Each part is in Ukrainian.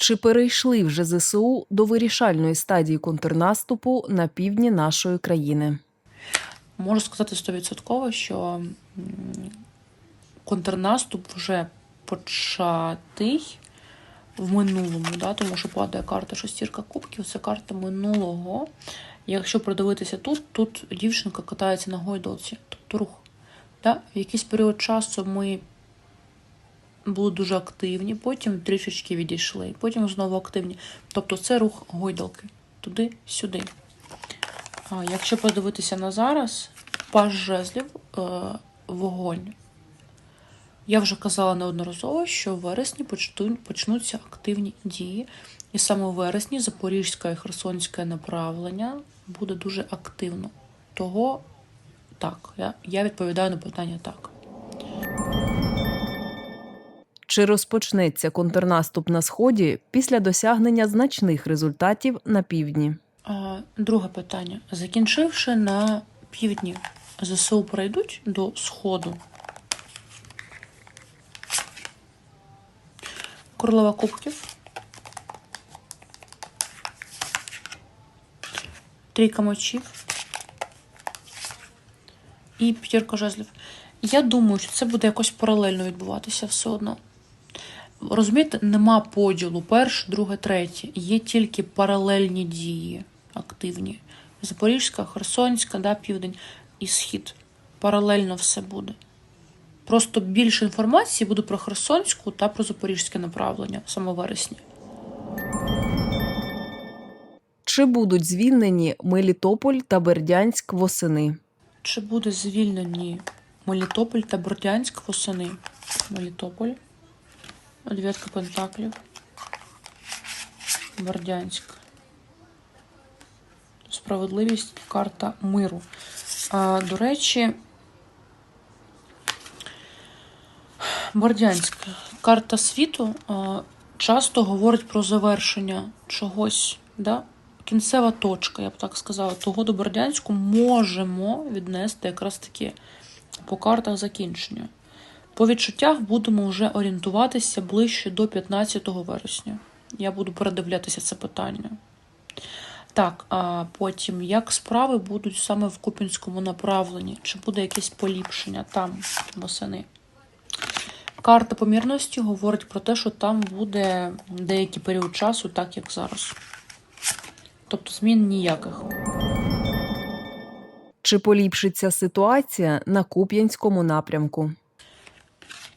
Чи перейшли вже ЗСУ до вирішальної стадії контрнаступу на півдні нашої країни? Можу сказати стовідсотково, що контрнаступ вже початий в минулому, да, тому що падає карта шестірка кубків, це карта минулого. Якщо продивитися тут, тут дівчинка катається на гойдолці, тобто рух. Да? В якийсь період часу ми були дуже активні, потім трішечки відійшли, потім знову активні. Тобто це рух гойдалки туди-сюди. Якщо подивитися на зараз, паж жезлів, е, вогонь. Я вже казала неодноразово, що в вересні почнуться активні дії. І саме в вересні Запорізьке і Херсонське направлення буде дуже активно. Того так, я, я відповідаю на питання так. Чи розпочнеться контрнаступ на сході після досягнення значних результатів на півдні? Друге питання. Закінчивши на півдні, ЗСУ пройдуть до сходу. Королева кубків. Трійка мочів. І п'ятірка жезлів. Я думаю, що це буде якось паралельно відбуватися все одно. Розумієте, нема поділу перше, друге, третє. Є тільки паралельні дії активні. Запорізька, Херсонська, да, південь і схід. Паралельно все буде. Просто більше інформації буде про Херсонську та про запорізьке направлення саме в вересні. Чи будуть звільнені Мелітополь та Бердянськ восени? Чи буде звільнені Мелітополь та Бердянськ восени? Мелітополь. Дев'ятка пентаклів. Бердянськ. Справедливість, карта миру. А, до речі, Бердянськ. Карта світу а, часто говорить про завершення чогось. Да? Кінцева точка, я б так сказала. Того до Бердянську можемо віднести якраз таки по картах закінчення. По відчуттях будемо вже орієнтуватися ближче до 15 вересня. Я буду передивлятися це питання. Так, а потім, як справи будуть саме в Купінському направленні? Чи буде якесь поліпшення там восени? Карта помірності говорить про те, що там буде деякий період часу, так як зараз. Тобто змін ніяких. Чи поліпшиться ситуація на Куп'янському напрямку?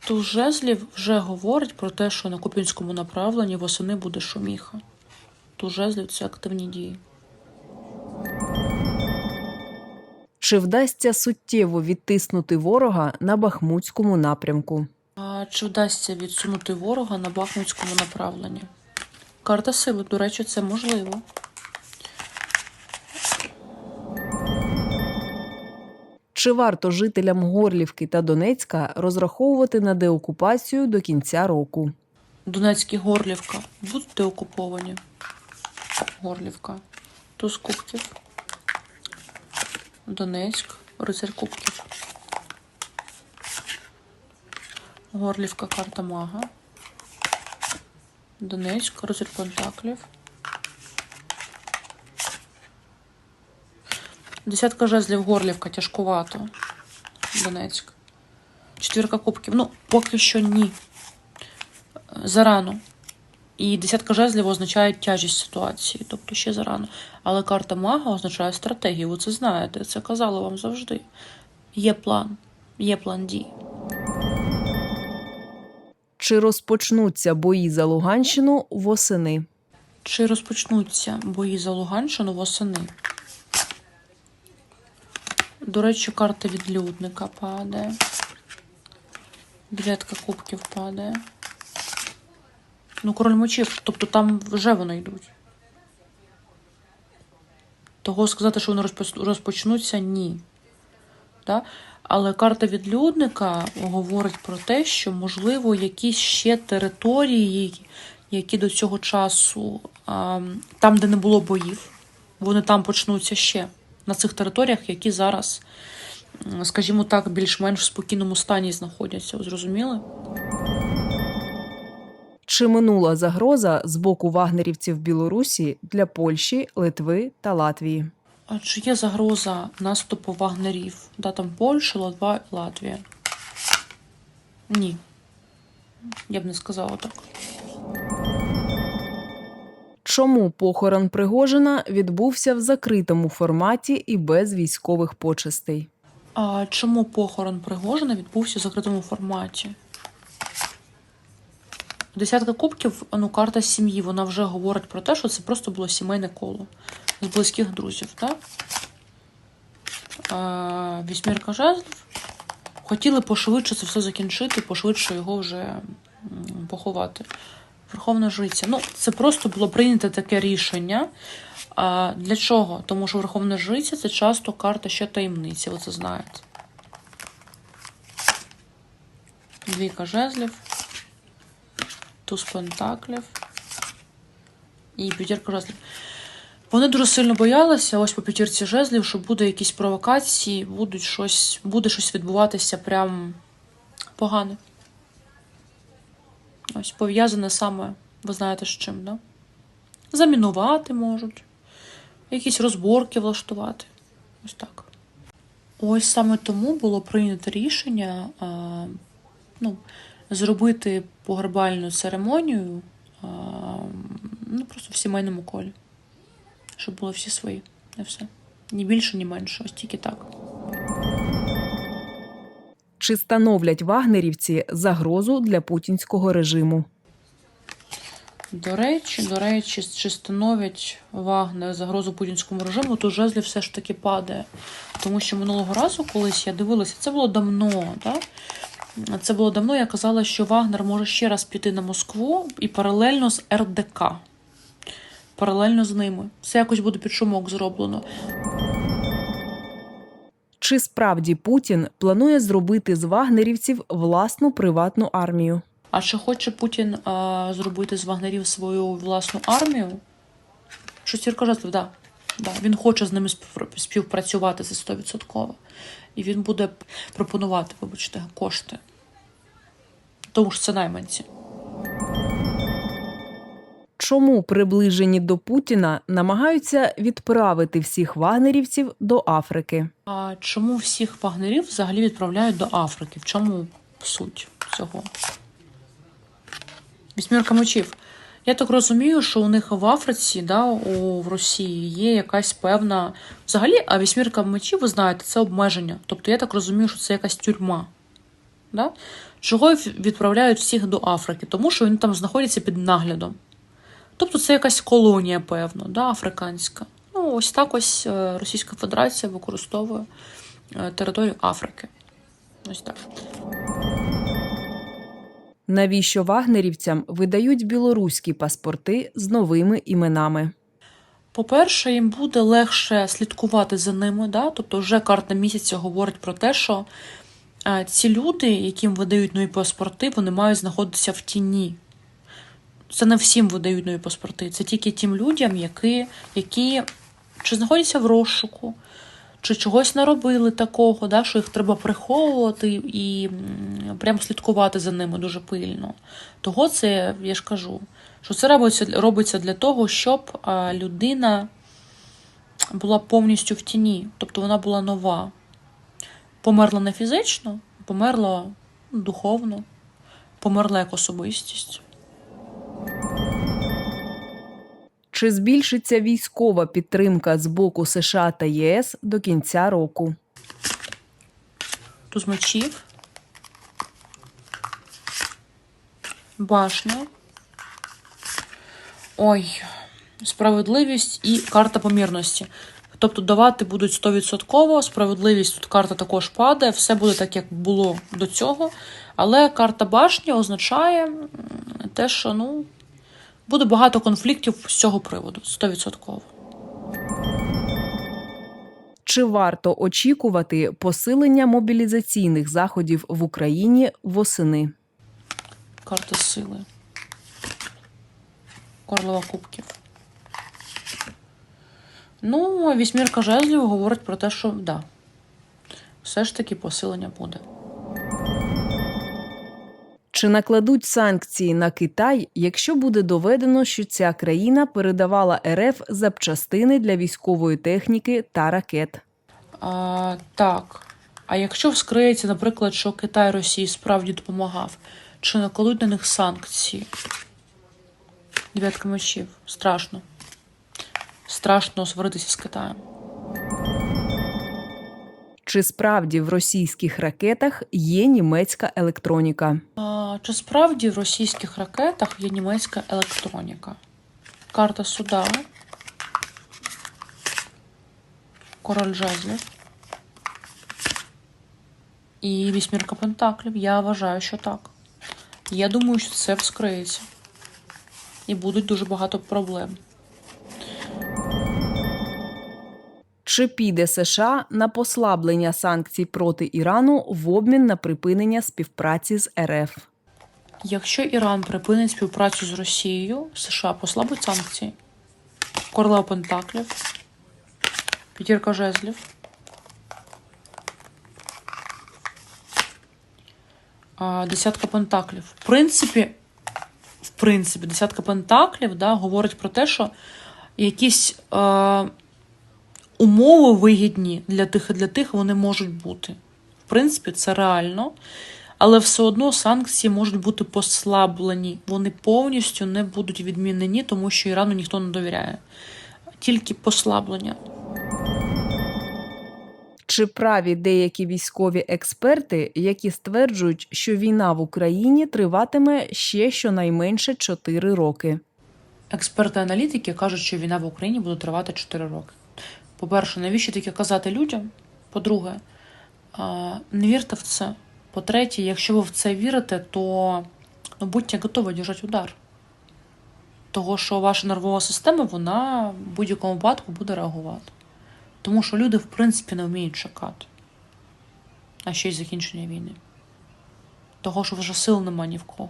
Туз жезлів вже говорить про те, що на Купінському направленні восени буде шуміха. Туз жезлів це активні дії. Чи вдасться суттєво відтиснути ворога на Бахмутському напрямку? А чи вдасться відсунути ворога на Бахмутському направленні? Карта сили, до речі, це можливо. Чи варто жителям Горлівки та Донецька розраховувати на деокупацію до кінця року? Донецьк і Горлівка будуть деокуповані. Горлівка. Туз кубків. Донецьк. Рицарь кубків. Горлівка карта мага. Донецьк, рицарь пентаклів. Десятка жезлів Горлівка тяжкувато. Донецьк. Четвірка кубків. Ну, поки що ні. Зарано. І десятка жезлів означає тяжість ситуації, тобто ще зарано. Але карта мага означає стратегію. Ви це знаєте, це казала вам завжди. Є план, є план дій. Чи розпочнуться бої за Луганщину восени? Чи розпочнуться бої за Луганщину восени? До речі, карта відлюдника падає. Дев'ятка кубків падає. Ну, король мечів, тобто там вже вони йдуть. Того сказати, що вони розпоч- розпочнуться, ні. Да? Але карта відлюдника говорить про те, що, можливо, якісь ще території, які до цього часу, там, де не було боїв, вони там почнуться ще на цих територіях, які зараз, скажімо так, більш-менш в спокійному стані знаходяться. Зрозуміли? Чи минула загроза з боку вагнерівців Білорусі для Польщі, Литви та Латвії? А чи є загроза наступу вагнерів? Да, там Польща, Латва і Латвія? Ні. Я б не сказала так. Чому похорон Пригожина відбувся в закритому форматі і без військових почестей? А чому похорон Пригожина відбувся в закритому форматі? Десятка кубків, ну, карта сім'ї, вона вже говорить про те, що це просто було сімейне коло з близьких друзів, так? А, вісьмірка жезлів. Хотіли пошвидше це все закінчити, пошвидше його вже поховати. Верховна жриця. Ну, це просто було прийнято таке рішення. А для чого? Тому що Верховна Жриця це часто карта ще таємниці, ви це знаєте. Двійка жезлів, туз пентаклів і п'ятірка жезлів. Вони дуже сильно боялися, ось по п'ятірці жезлів, що буде якісь провокації, будуть щось, буде щось відбуватися прям погане. Ось пов'язане саме, ви знаєте з чим, да? Замінувати можуть якісь розборки влаштувати. Ось так. Ось саме тому було прийнято рішення а, ну, зробити погребальну церемонію а, ну, просто в сімейному колі. Щоб були всі свої. І все. Ні більше, ні менше. Ось тільки так. Чи становлять вагнерівці загрозу для путінського режиму? До речі, до речі, чи становять Вагнер загрозу путінському режиму, то жезлі все ж таки падає. Тому що минулого разу, колись я дивилася, це було давно, так? Це було давно, я казала, що Вагнер може ще раз піти на Москву і паралельно з РДК. Паралельно з ними. Це якось буде під шумок зроблено. Чи справді Путін планує зробити з вагнерівців власну приватну армію? А чи хоче Путін а, зробити з вагнерів свою власну армію? Шестірка жезлів, да. да. Він хоче з ними співпрацювати це 100%. І він буде пропонувати, вибачте, кошти. Тому що це найманці. Чому приближені до Путіна намагаються відправити всіх вагнерівців до Африки? А чому всіх вагнерів взагалі відправляють до Африки? В чому суть цього? Вісьмірка мечів. Я так розумію, що у них в Африці, да, у в Росії є якась певна. Взагалі, а вісьмірка мечів, ви знаєте, це обмеження. Тобто я так розумію, що це якась тюрма. Да? Чого відправляють всіх до Африки? Тому що вони там знаходяться під наглядом. Тобто це якась колонія, певно, да, африканська. Ну, ось так ось е, Російська Федерація використовує е, територію Африки. Ось так. Навіщо вагнерівцям видають білоруські паспорти з новими іменами? По-перше, їм буде легше слідкувати за ними. Да? Тобто, вже карта місяця говорить про те, що е, ці люди, яким видають нові паспорти, вони мають знаходитися в тіні. Це не всім видають нові паспорти. Це тільки тим людям, які, які чи знаходяться в розшуку, чи чогось наробили такого, да, що їх треба приховувати і прямо слідкувати за ними дуже пильно. Того це, я ж кажу, що це робиться, робиться для того, щоб людина була повністю в тіні, тобто вона була нова. Померла не фізично, померла духовно, померла як особистість. Чи збільшиться військова підтримка з боку США та ЄС до кінця року? Туз мечів. Башня. Ой, справедливість і карта помірності. Тобто давати будуть 100%, справедливість тут карта також падає, все буде так, як було до цього. Але карта башні означає те, що ну, буде багато конфліктів з цього приводу. 100%. Чи варто очікувати посилення мобілізаційних заходів в Україні восени? Карта сили. Корлова кубків. Ну, вісьмірка жезлів говорить про те, що да. Все ж таки посилення буде. Чи накладуть санкції на Китай, якщо буде доведено, що ця країна передавала РФ запчастини для військової техніки та ракет? А, так. А якщо вскриється, наприклад, що Китай Росії справді допомагав, чи накладуть на них санкції? Дев'ятка мечів. Страшно. Страшно сваритися з Китаєм. Чи справді в російських ракетах є німецька електроніка? А, чи справді в російських ракетах є німецька електроніка? Карта суда. Король жезлів. І вісьмірка пентаклів. Я вважаю, що так. Я думаю, що це вскриється. І будуть дуже багато проблем. Чи піде США на послаблення санкцій проти Ірану в обмін на припинення співпраці з РФ? Якщо Іран припинить співпрацю з Росією, США послабить санкції. Королева Пентаклів, П'ятірка жезлів. Десятка пентаклів. В принципі, в принципі, десятка пентаклів да, говорить про те, що якісь е, умови вигідні для тих і для тих вони можуть бути. В принципі, це реально. Але все одно санкції можуть бути послаблені. Вони повністю не будуть відмінені, тому що Ірану ніхто не довіряє. Тільки послаблення. Чи праві деякі військові експерти, які стверджують, що війна в Україні триватиме ще щонайменше 4 роки? Експерти-аналітики кажуть, що війна в Україні буде тривати 4 роки. По-перше, навіщо таке казати людям? По-друге, не вірте в це. По-третє, якщо ви в це вірите, то ну, будьте готові держати удар. Того, що ваша нервова система, вона в будь-якому випадку буде реагувати. Тому що люди, в принципі, не вміють чекати. А ще й закінчення війни. Того, що вже сил нема ні в кого.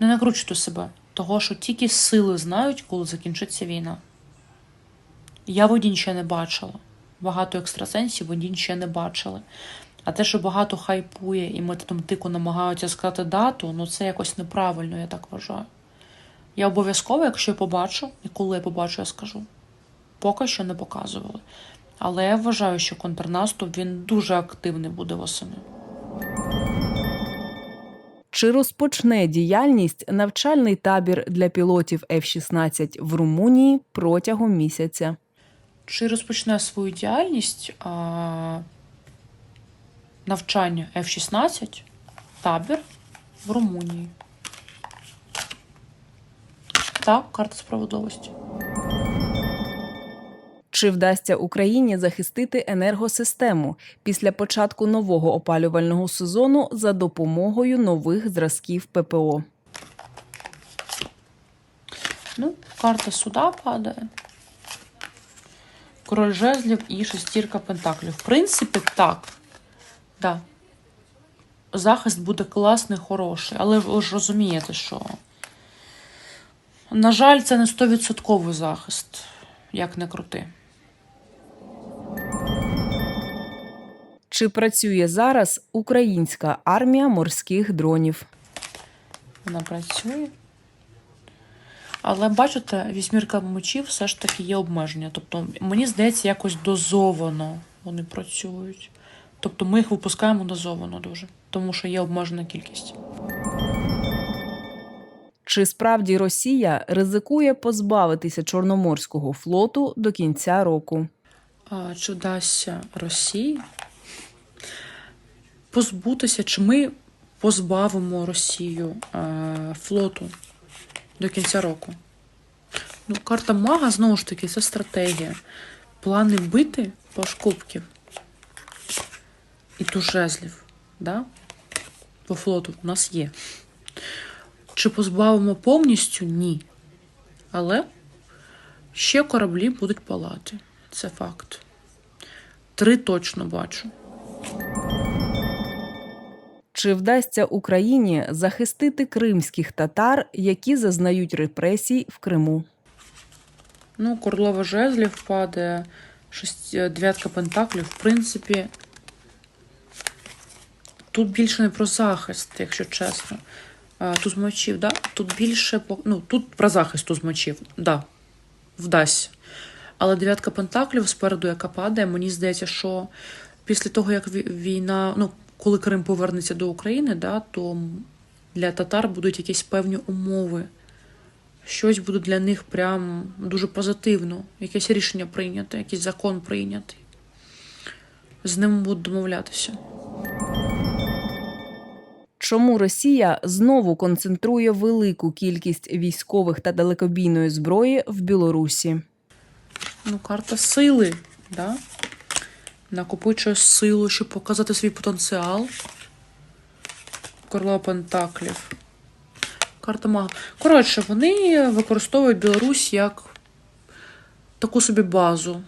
Не накручуйте себе. Того, що тільки сили знають, коли закінчиться війна. Я водінь ще не бачила. Багато екстрасенсів водінь ще не бачили. А те, що багато хайпує і методом тику намагаються сказати дату, ну це якось неправильно, я так вважаю. Я обов'язково, якщо я побачу, і коли я побачу, я скажу. Поки що не показували. Але я вважаю, що контрнаступ він дуже активний буде восени. Чи розпочне діяльність навчальний табір для пілотів F-16 в Румунії протягом місяця? Чи розпочне свою діяльність а, навчання F-16 табір в Румунії? Так, карта справедливості. Чи вдасться Україні захистити енергосистему після початку нового опалювального сезону за допомогою нових зразків ППО? Ну, карта суда падає. Король жезлів і шестірка пентаклів. В принципі, так. Да. Захист буде класний, хороший. Але ви ж розумієте, що. На жаль, це не 100% захист, як не крути. Чи працює зараз українська армія морських дронів? Вона працює. Але бачите, вісьмірка мечів все ж таки є обмеження. Тобто, мені здається, якось дозовано вони працюють. Тобто ми їх випускаємо дозовано дуже, тому що є обмежена кількість. Чи справді Росія ризикує позбавитися Чорноморського флоту до кінця року? А, чи вдасться Росії позбутися, чи ми позбавимо Росію е, флоту до кінця року? Ну, карта мага, знову ж таки, це стратегія. Плани бити по кубків і ту жезлів, да? по флоту у нас є. Чи позбавимо повністю? Ні. Але ще кораблі будуть палати. Це факт. Три точно бачу. Чи вдасться Україні захистити кримських татар, які зазнають репресій в Криму? Ну, королева жезлів падає, шесть... дев'ятка пентаклів. В принципі, тут більше не про захист, якщо чесно. А, Туз мечів, да? Тут більше ну, тут про захист туз мечів, да, вдасться. Але дев'ятка пентаклів спереду, яка падає, мені здається, що після того, як війна, ну, коли Крим повернеться до України, да, то для татар будуть якісь певні умови. Щось буде для них прям дуже позитивно, якесь рішення прийнято, якийсь закон прийнятий. З ними будуть домовлятися. Чому Росія знову концентрує велику кількість військових та далекобійної зброї в Білорусі? Ну, карта сили, да? Накопичує силу, щоб показати свій потенціал. Королева Пентаклів. Карта мага. Коротше, вони використовують Білорусь як таку собі базу.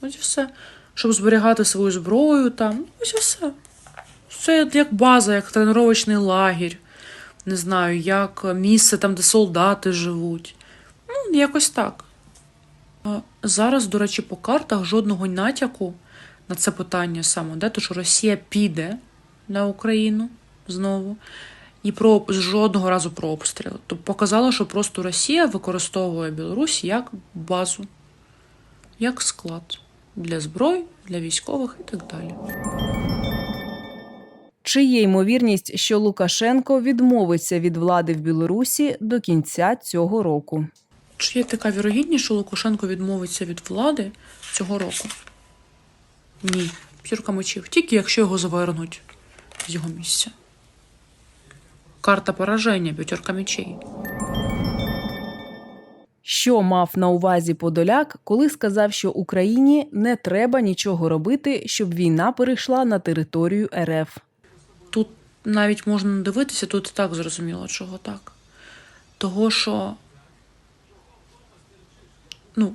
Ось і все. Щоб зберігати свою зброю там. Ось і все. Це як база, як тренувачний лагерь. Не знаю, як місце там, де солдати живуть. Ну, якось так. Зараз, до речі, по картах жодного натяку на це питання саме, де, то що Росія піде на Україну знову, і про жодного разу про обстріл. Тобто показало, що просто Росія використовує Білорусь як базу, як склад для зброї, для військових і так далі. Чи є ймовірність, що Лукашенко відмовиться від влади в Білорусі до кінця цього року? Чи є така вірогідність, що Лукашенко відмовиться від влади цього року? Ні. П'ірка мечів. Тільки якщо його завернуть з його місця. Карта пораження, п'ятерка мечей. Що мав на увазі Подоляк, коли сказав, що Україні не треба нічого робити, щоб війна перейшла на територію РФ? Тут навіть можна не дивитися, тут так зрозуміло, чого так. Того, що ну,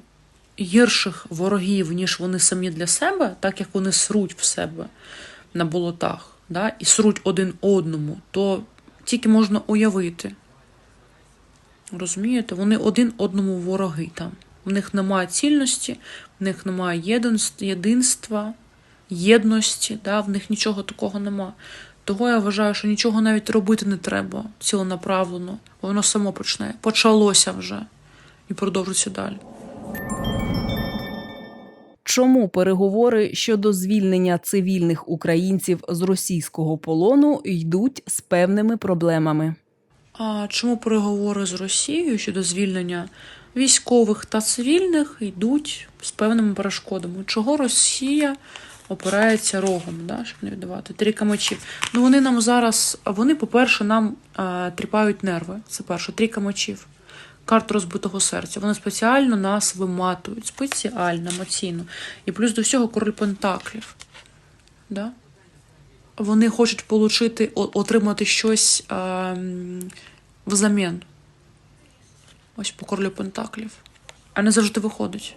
гірших ворогів, ніж вони самі для себе, так як вони сруть в себе на болотах, да, і сруть один одному, то тільки можна уявити. Розумієте? Вони один одному вороги там. В них немає цільності, в них немає єдинства, єдності, да, в них нічого такого нема. Того я вважаю, що нічого навіть робити не треба ціленаправлено, воно само почне. Почалося вже і продовжиться далі. Чому переговори щодо звільнення цивільних українців з російського полону йдуть з певними проблемами? А чому переговори з Росією щодо звільнення військових та цивільних йдуть з певними перешкодами? Чого Росія опирається рогом, да, щоб не віддавати? Трійка мечів. Ну вони нам зараз, вони, по-перше, нам е, тріпають нерви. Це перше, трійка мечів. Карта розбитого серця. Вони спеціально нас виматують, спеціально, емоційно. І плюс до всього король Пентаклів. Да? Вони хочуть получити, отримати щось ем, взамін. Ось по королю Пентаклів. А не завжди виходить.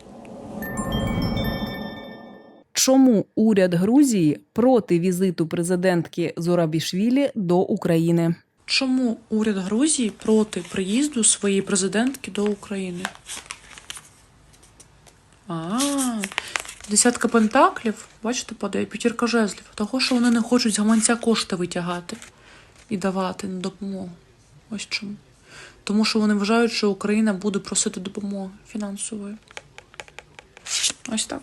Чому уряд Грузії проти візиту президентки Зорабішвілі до України? Чому уряд Грузії проти приїзду своєї президентки до України? А, десятка пентаклів, бачите, падає п'ятірка жезлів. Того, що вони не хочуть з гаманця кошти витягати і давати на допомогу. Ось чому. Тому що вони вважають, що Україна буде просити допомоги фінансової. Ось так.